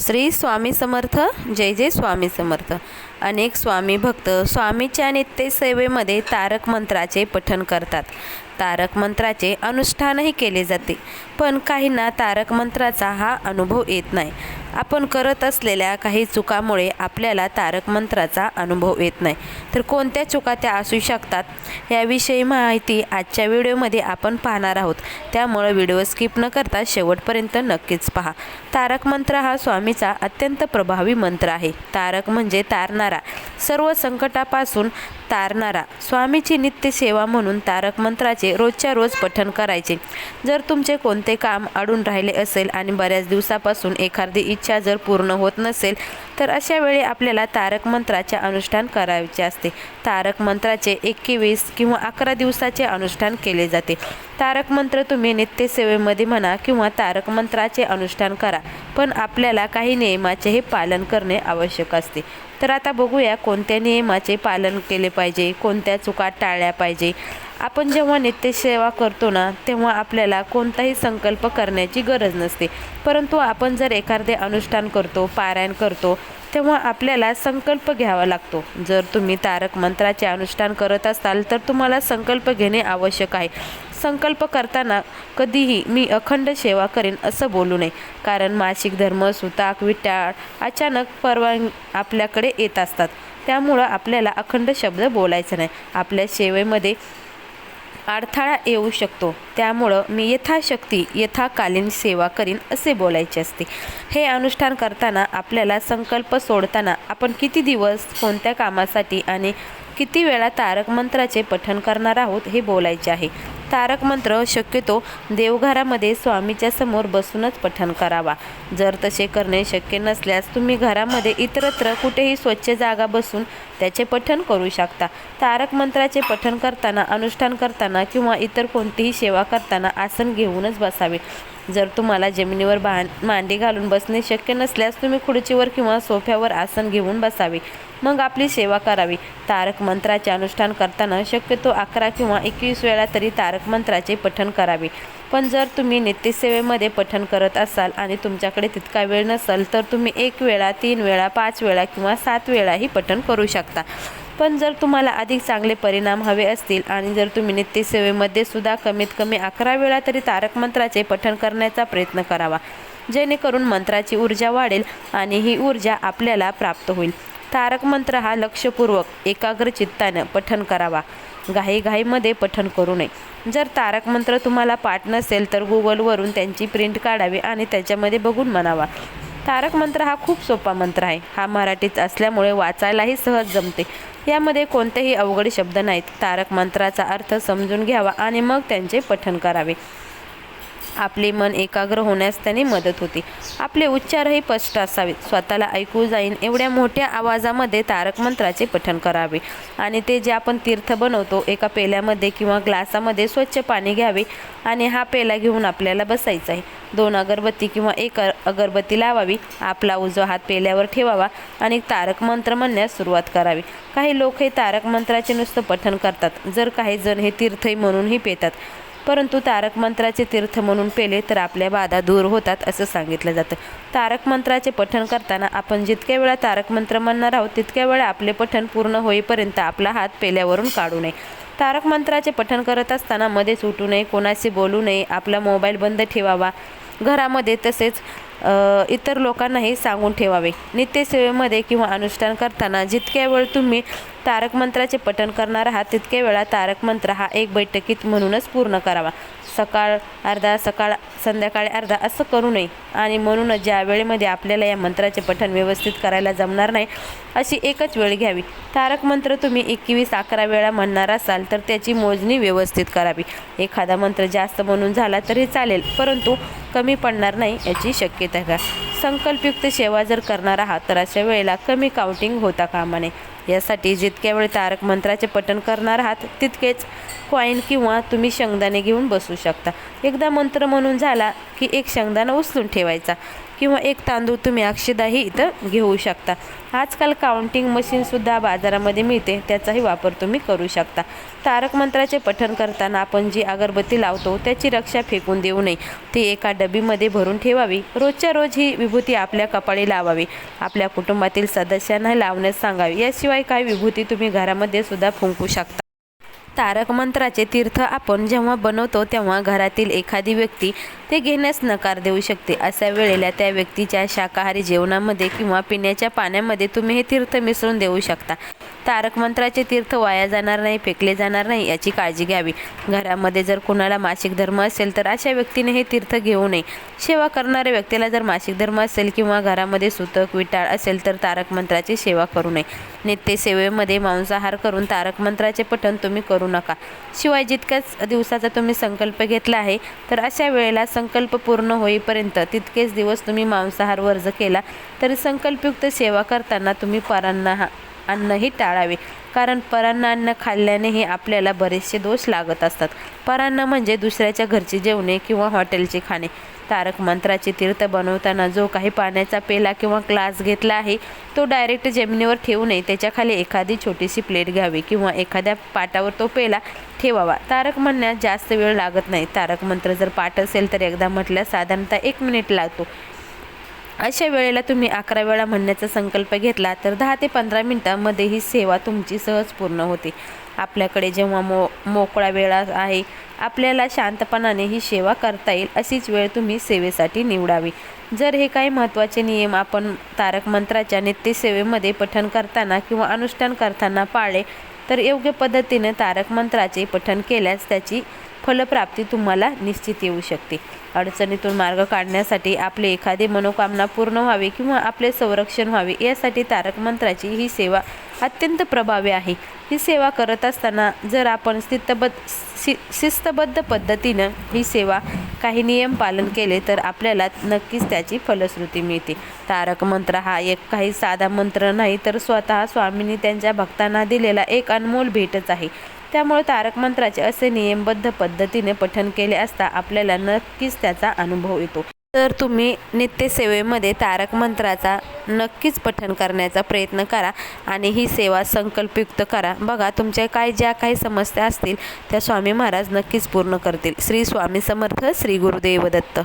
श्री स्वामी समर्थ जय जय स्वामी समर्थ. अनेक स्वामी भक्त स्वामीच्या नित्यसेवेमध्ये तारक मंत्राचे पठन करतात. तारक मंत्राचे अनुष्ठानही केले जाते पण काहींना तारक मंत्राचा हा अनुभव येत नाही. आपण करत असलेल्या काही चुकामुळे आपल्याला तारक मंत्राचा अनुभव येत नाही. तर कोणत्या चुका त्या असू शकतात याविषयी माहिती आजच्या व्हिडिओमध्ये आपण पाहणार आहोत. त्यामुळे व्हिडिओ स्किप न करता शेवटपर्यंत नक्कीच पहा. तारक मंत्र हा स्वामीचा अत्यंत प्रभावी मंत्र आहे. तारक म्हणजे तारणारा. सर्व संकटापासून तारणारा. स्वामीची नित्य सेवा म्हणून तारक मंत्राचे रोजच्या रोज पठण करायचे. जर तुमचे कोणते काम अडून राहिले असेल आणि बऱ्याच दिवसापासून एखादी इच्छा जर पूर्ण होत नसेल तर अशा वेळी आपल्याला तारक मंत्राचे अनुष्ठान करायचे असते. तारक मंत्राचे एकवीस किंवा अकरा दिवसाचे अनुष्ठान केले जाते. तारक मंत्र तुम्ही नित्यसेवेमध्ये म्हणा किंवा तारक मंत्राचे अनुष्ठान करा पण आपल्याला काही नियमाचेही पालन करणे आवश्यक असते. तर आता बघूया कोणत्या नियमाचे पालन केले पाहिजे कोणत्या चुका टाळल्या पाहिजे. आपण जेव्हा नित्यसेवा करतो ना तेव्हा आपल्याला कोणताही संकल्प करण्याची गरज नसते. परंतु आपण जर एखादे अनुष्ठान करतो पारायण करतो तेव्हा आपल्याला संकल्प घ्यावा लागतो. जर तुम्ही तारक मंत्राचे अनुष्ठान करत असाल तर तुम्हाला संकल्प घेणे आवश्यक आहे. संकल्प करताना कधीही मी अखंड सेवा करेन असं बोलू नये. कारण मासिक धर्म सुताक विटाळ अचानक परवान आपल्याकडे येत असतात. त्यामुळं आपल्याला अखंड शब्द बोलायचा नाही. आपल्या सेवेमध्ये अडथळा येऊ शकतो. त्यामुळं मी यथाशक्ती यथाकालीन सेवा करीन असे बोलायचे असते. हे अनुष्ठान करताना आपल्याला संकल्प सोडताना आपण किती दिवस कोणत्या कामासाठी आणि किती वेळा तारक मंत्राचे पठण करणार आहोत हे बोलायचे आहे. तारक मंत्र शक्यतो देवघरामध्ये स्वामीच्या समोर बसूनच पठण करावा. जर तसे करणे शक्य नसल्यास तुम्ही घरामध्ये इतरत्र कुठेही स्वच्छ जागा बसून त्याचे पठण करू शकता. तारक मंत्राचे पठण करताना अनुष्ठान करताना किंवा इतर कोणतीही सेवा करताना आसन घेऊनच बसावे. जर तुम्हाला जमिनीवर बा मांडी घालून बसणे शक्य नसल्यास तुम्ही खुर्चीवर किंवा सोफ्यावर आसन घेऊन बसावे. मग आपली सेवा करावी. तारक मंत्राचे अनुष्ठान करताना शक्यतो अकरा किंवा एकवीस वेळा तरी तारक मंत्राचे पठण करावे. पण जर तुम्ही नित्यसेवेमध्ये पठण करत असाल आणि तुमच्याकडे तितका वेळ नसेल तर तुम्ही एक वेळा तीन वेळा पाच वेळा किंवा सात वेळाही पठण करू शकता. पण जर तुम्हाला अधिक चांगले परिणाम हवे असतील आणि जर तुम्ही नित्यसेवेमध्ये सुद्धा कमीत कमी अकरा वेळा तरी तारक मंत्राचे पठण करण्याचा प्रयत्न करावा. जेणेकरून मंत्राची ऊर्जा वाढेल आणि ही ऊर्जा आपल्याला प्राप्त होईल. तारक मंत्र हा लक्षपूर्वक एकाग्र चित्तानं पठण करावा. घाईघाईमध्ये पठण करू नये. जर तारक मंत्र तुम्हाला पाठ नसेल तर गुगलवरून त्यांची प्रिंट काढावी आणि त्याच्यामध्ये बघून म्हणावा. तारक मंत्र हा खूप सोपा मंत्र आहे. हा मराठीत असल्यामुळे वाचायलाही सहज जमते. यामध्ये कोणतेही अवघड शब्द नाहीत. तारक मंत्राचा अर्थ समजून घ्यावा आणि मग त्यांचे पठण करावे. आपले मन एकाग्र होण्यास त्याने मदत होते. आपले उच्चारही स्पष्ट असावेत स्वतःला ऐकू जाईन एवढ्या मोठ्या आवाजामध्ये तारक मंत्राचे पठण करावे. आणि ते जे आपण तीर्थ बनवतो एका पेल्यामध्ये किंवा ग्लासामध्ये स्वच्छ पाणी घ्यावे आणि हा पेला घेऊन आपल्याला बसायचा आहे. दोन अगरबत्ती किंवा एक अगरबत्ती लावावी. आपला उजवा हात पेल्यावर ठेवावा आणि तारक मंत्र म्हणण्यास सुरुवात करावी. काही लोक हे तारक मंत्राचे नुसतं पठण करतात. जर काही जण हे तीर्थही म्हणूनही पेतात. परंतु तारक मंत्राचे तीर्थ म्हणून पेले तर आपल्या बाधा दूर होतात असं सांगितलं जातं. तारक मंत्राचे पठण करताना आपण जितक्या वेळा तारक मंत्र म्हणणार आहोत तितक्या वेळा आपले पठण पूर्ण होईपर्यंत आपला हात पेल्यावरून काढू नये. तारक मंत्राचे पठण करत असताना मध्येच उठू नये कोणाशी बोलू नये आपला मोबाईल बंद ठेवावा. घरामध्ये तसेच इतर लोकांनाही सांगून ठेवावे. नित्यसेवेमध्ये किंवा अनुष्ठान करताना जितक्या वेळ तुम्ही तारक मंत्राचे पठण करणार आहात तितक्या वेळा तारक मंत्र हा एक बैठकीत म्हणूनच पूर्ण करावा. सकाळ अर्धा सकाळ संध्याकाळी अर्धा असं करू नये. आणि म्हणूनच ज्या वेळेमध्ये आपल्याला या मंत्राचे पठण व्यवस्थित करायला जमणार नाही अशी एकच वेळ घ्यावी. तारक मंत्र तुम्ही एकवीस अकरा वेळा म्हणणार असाल तर त्याची मोजणी व्यवस्थित करावी. एखादा मंत्र जास्त म्हणून झाला तरी चालेल परंतु कमी पडणार नाही याची शक्यता घ्या संकल्पयुक्त सेवा जर करणार आहात तर अशा वेळेला कमी काउंटिंग होता कामा नये. यासाठी जितक्या वेळ तारक मंत्राचे पठण करणार आहात तितकेच कॉईन किंवा तुम्ही शेंगदाणे घेऊन बसू शकता. एकदा मंत्र म्हणून झाला की एक शेंगदाणा उचलून ठेवायचा. किंवा एक तांदूळ तुम्ही अक्षदाही इथं घेऊ शकता. आजकाल काउंटिंग मशीनसुद्धा बाजारामध्ये मिळते. त्याचाही वापर तुम्ही करू शकता. तारक मंत्राचे पठण करताना आपण जी अगरबत्ती लावतो त्याची रक्षा फेकून देऊ नये. ती एका डबीमध्ये भरून ठेवावी. रोजच्या रोज ही विभूती आपल्या कपाळी लावावी. आपल्या कुटुंबातील सदस्यांना लावण्यास सांगावी. याशिवाय काही विभूती तुम्ही घरामध्ये सुद्धा फुंकू शकता. तारक मंत्राचे तीर्थ आपण जेव्हा बनवतो तेव्हा घरातील एखादी व्यक्ती ते घेण्यास नकार देऊ शकते. अशा वेळेला त्या व्यक्तीच्या शाकाहारी जेवणामध्ये किंवा पिण्याच्या पाण्यामध्ये तुम्ही हे तीर्थ मिसळून देऊ शकता. तारक मंत्राचे तीर्थ वाया जाणार नाही फेकले जाणार नाही याची काळजी घ्यावी. घरामध्ये जर कोणाला मासिक धर्म असेल तर अशा व्यक्तीने हे तीर्थ घेऊ नये. सेवा करणाऱ्या व्यक्तीला जर मासिक धर्म असेल किंवा घरामध्ये सुतक विटाळ असेल तर तारक मंत्राची सेवा करू नये. नित्य सेवेमध्ये मांसाहार करून तारक मंत्राचे पठण तुम्ही करू नका. शिवाय जितक्याच दिवसाचा तुम्ही संकल्प घेतला आहे तर अशा वेळेला संकल्प पूर्ण होईपर्यंत तितकेच दिवस तुम्ही मांसाहार वर्ज केला तरी संकल्पयुक्त सेवा करताना तुम्ही परांना हा अन्नही टाळावे. कारण परांना अन्न खाल्ल्यानेही आपल्याला बरेचसे दोष लागत असतात. परांना म्हणजे दुसऱ्याच्या घरची जेवणे किंवा हॉटेलचे खाणे. तारक मंत्राचे तीर्थ बनवताना जो काही पाण्याचा पेला किंवा ग्लास घेतला आहे तो डायरेक्ट जमिनीवर ठेवू नये. त्याच्याखाली एखादी छोटीशी प्लेट घ्यावी किंवा एखाद्या पाटावर तो पेला ठेवावा. तारक म्हणण्यास जास्त वेळ लागत नाही. तारक मंत्र जर पाठ असेल तर एकदा म्हटल्यास साधारणतः एक मिनिट लागतो. अशा वेळेला तुम्ही अकरा वेळा म्हणण्याचा संकल्प घेतला तर दहा ते पंधरा मिनटामध्ये ही सेवा तुमची सहज पूर्ण होते. आपल्याकडे जेव्हा मो मोकळा वेळ आहे आपल्याला शांतपणाने ही सेवा करता येईल अशीच वेळ तुम्ही सेवेसाठी निवडावी. जर हे काही महत्त्वाचे नियम आपण तारक मंत्राच्या नित्यसेवेमध्ये पठण करताना किंवा अनुष्ठान करताना पाळले तर योग्य पद्धतीने तारक मंत्राचे पठण केल्यास त्याची फलप्राप्ती तुम्हाला निश्चित येऊ शकते. अडचणीतून मार्ग काढण्यासाठी आपले एखादी मनोकामना पूर्ण व्हावी किंवा आपले संरक्षण व्हावे यासाठी तारक मंत्राची ही सेवा अत्यंत प्रभावी आहे. ही सेवा करत असताना जर आपण स्थितबद्ध शि शिस्तबद्ध पद्धतीनं ही सेवा काही नियम पालन केले तर आपल्याला नक्कीच त्याची फलश्रुती मिळते. तारक मंत्र हा एक काही साधा मंत्र नाही तर स्वतः स्वामींनी त्यांच्या भक्तांना दिलेला एक अनमोल भेटच आहे. त्यामुळे तारक मंत्राचे असे नियमबद्ध पद्धतीने पठन केले असता आपल्याला नक्कीच त्याचा अनुभव येतो. तर तुम्ही नित्यसेवेमध्ये तारक मंत्राचा नक्कीच पठन करण्याचा प्रयत्न करा आणि ही सेवा संकल्पयुक्त करा. बघा तुमच्या काय ज्या काही समस्या असतील त्या स्वामी महाराज नक्कीच पूर्ण करतील. श्री स्वामी समर्थ श्री गुरुदेव दत्त